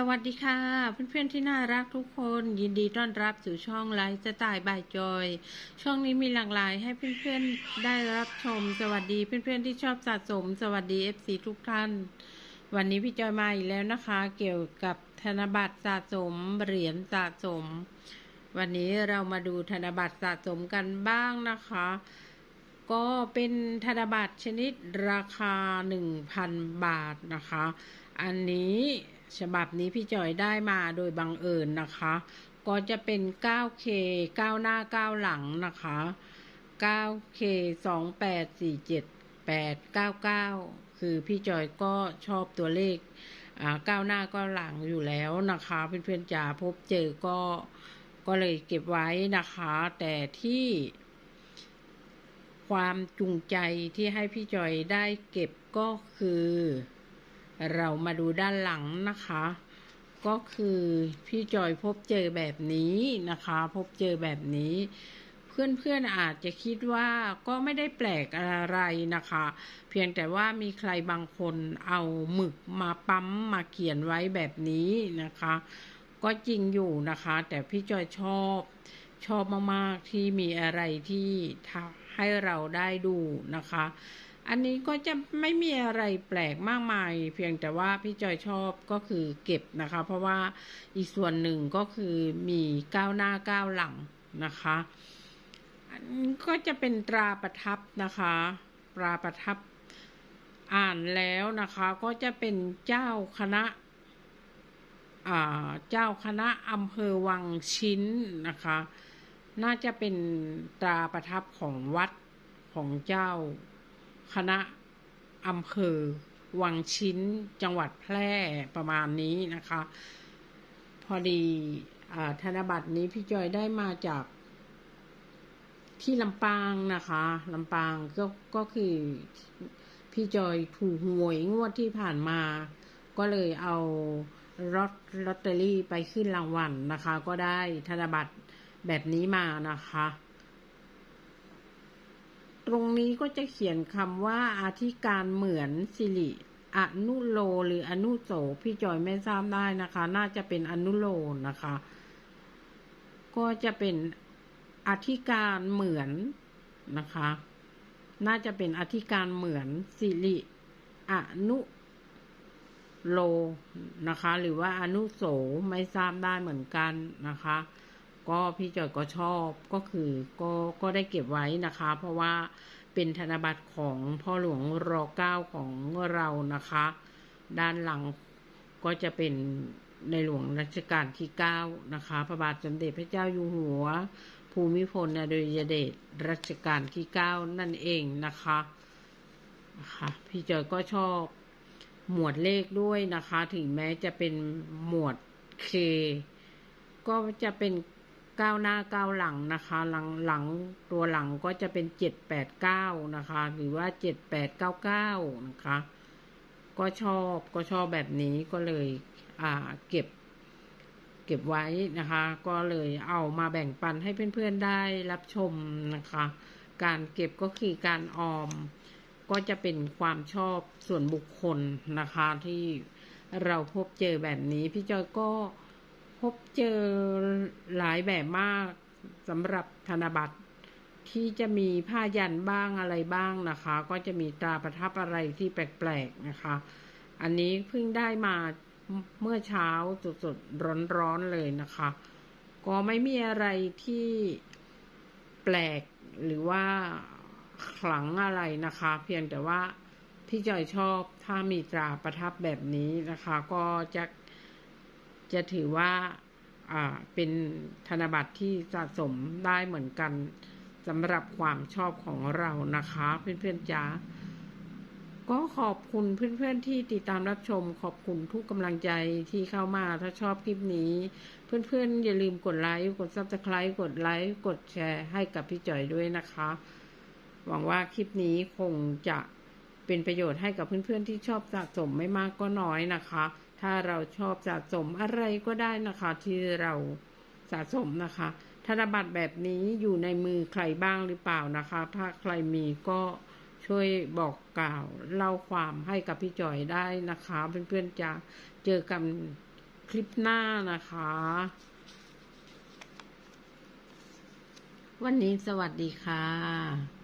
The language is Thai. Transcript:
สวัสดีค่ะ เพื่อนๆที่น่ารักทุกคนยินดีต้อนรับสู่ช่องไลฟ์สไตล์บายจอย ช่องนี้มีหลากหลายให้เพื่อนๆได้รับชม สวัสดีเพื่อนๆที่ชอบสะสม สวัสดี FC ทุกท่าน วันนี้พี่จอยมาอีกแล้วนะคะ เกี่ยวกับธนบัตรสะสมเหรียญสะสม วันนี้เรามาดูธนบัตรสะสมกันบ้างนะคะ ก็เป็นธนบัตรชนิดราคา 1,000 บาทนะคะ อันนี้ฉบับนี้พี่จอยได้มาโดยบังเอิญนะคะ ก็จะเป็น 9K 9 หน้า 9 หลังนะคะ 9K 2847 899 คือพี่จอยก็ชอบตัวเลขอ่าก้าวหน้าก็หลังอยู่แล้วนะคะเพื่อนๆจ๋าพบเจอก็ก็เลยเก็บไว้นะคะ แต่ที่ ความจูงใจที่ให้พี่จอยได้เก็บก็คือ เรามาดูด้านหลังนะคะ ก็คือพี่จอยพบเจอแบบนี้นะคะ พบเจอแบบนี้ เพื่อนๆอาจจะคิดว่าก็ไม่ได้แปลกอะไรนะคะ เพียงแต่ว่ามีใครบางคนเอาหมึกมาปั๊มมาเขียนไว้แบบนี้นะคะ ก็จริงอยู่นะคะ แต่พี่จอยชอบชอบมาก ๆ ที่มีอะไรที่ให้เราได้ดูนะคะ อันนี้ก็จะไม่มีอะไรแปลกมากมาย เพียงแต่ว่าพี่จอยชอบก็คือเก็บนะคะ เพราะว่าอีกส่วนหนึ่งก็คือมีก้าวหน้าก้าวหลังนะคะอันนี้ก็จะเป็นตราประทับนะคะ ตราประทับอ่านแล้วนะคะก็จะเป็นเจ้าคณะเจ้าคณะอำเภอวังชิ้นนะคะ น่าจะเป็นตราประทับของวัดของเจ้า คณะอำเภอ วังชิ้นจังหวัดแพร่ประมาณนี้นะคะ พอดีธนบัตรนี้พี่จอยได้มาจากที่ลำปางนะคะลำปางก็ก็คือพี่จอยถูกหวยงวดที่ผ่านมา ก็เลยเอาลอตลอตเตอรี่ไปขึ้นรางวัลนะคะ ก็ได้ธนบัตรแบบนี้มานะคะ ตรงนี้ก็จะเขียนคำว่าอาธิการเหมือนสิริอนุโลหรืออนุโสพี่จอยไม่ทราบได้นะคะ น่าจะเป็นอนุโลนะคะ ก็จะเป็นอธิการเหมือนนะคะ น่าจะเป็นอธิการเหมือนสิริอนุโลนะคะ หรือว่าอนุโสไม่ทราบได้เหมือนกันนะคะ ก็พี่จอยก็ชอบก็คือก็ก็ได้เก็บไว้นะคะ เพราะว่าเป็นธนบัตรของพ่อหลวงรอเก้าของเรานะคะ ด้านหลังก็จะเป็นในหลวงรัชกาลที่เก้านะคะ พระบาทสมเด็จพระเจ้าอยู่หัว ภูมิพลอดุลยเดชรัชกาลที่เก้านั่นเองนะคะนะคะพี่จอยก็ชอบหมวดเลขด้วยนะคะ ถึงแม้จะเป็นหมวดเคก็จะเป็น ก้าวหน้าก้าวหลังนะคะหลังหลังตัวหลังก็จะเป็นเจ็ดแปดเก้านะคะ หรือว่าเจ็ดแปดเก้าเก้านะคะ ก็ชอบก็ชอบแบบนี้ก็เลยอ่าเก็บ เก็บไว้นะคะ ก็เลยเอามาแบ่งปันให้เพื่อนๆได้รับชมนะคะ การเก็บก็คือการออม ก็จะเป็นความชอบส่วนบุคคลนะคะที่เราพบเจอแบบนี้พี่จอยก็ พบเจอหลายแบบมากสำหรับธนบัตรที่จะมีผ้ายันบ้างอะไรบ้างนะคะ ก็จะมีตราประทับอะไรที่แปลกๆนะคะ อันนี้เพิ่งได้มาเมื่อเช้าสดๆร้อนๆเลยนะคะ ก็ไม่มีอะไรที่แปลกหรือว่าขลังอะไรนะคะ เพียงแต่ว่าพี่จอยชอบถ้ามีตราประทับแบบนี้นะคะ ก็จะ จะถือว่าอ่าเป็นธนบัตรที่สะสมได้เหมือนกันสำหรับความชอบของเรานะคะ เพื่อนๆจ๋าก็ขอบคุณเพื่อนๆที่ติดตามรับชม ขอบคุณทุกกำลังใจที่เข้ามาถ้าชอบคลิปนี้ เพื่อนๆ อย่าลืมกดไลค์กดซับสไคร b e กดไลค์กดแชร์ให้กับพี่จอยด้วยนะคะ หวังว่าคลิปนี้คงจะเป็นประโยชน์ให้กับเพื่อนๆที่ชอบสะสมไม่มากก็น้อยนะคะ ถ้าเราชอบสะสมอะไรก็ได้นะคะที่เราสะสมนะคะธนบัตรแบบนี้อยู่ในมือใครบ้างหรือเปล่านะคะ ถ้าใครมีก็ช่วยบอกกล่าวเล่าความให้กับพี่จอยได้นะคะ เพื่อนๆจะเจอกันคลิปหน้านะคะ วันนี้สวัสดีค่ะ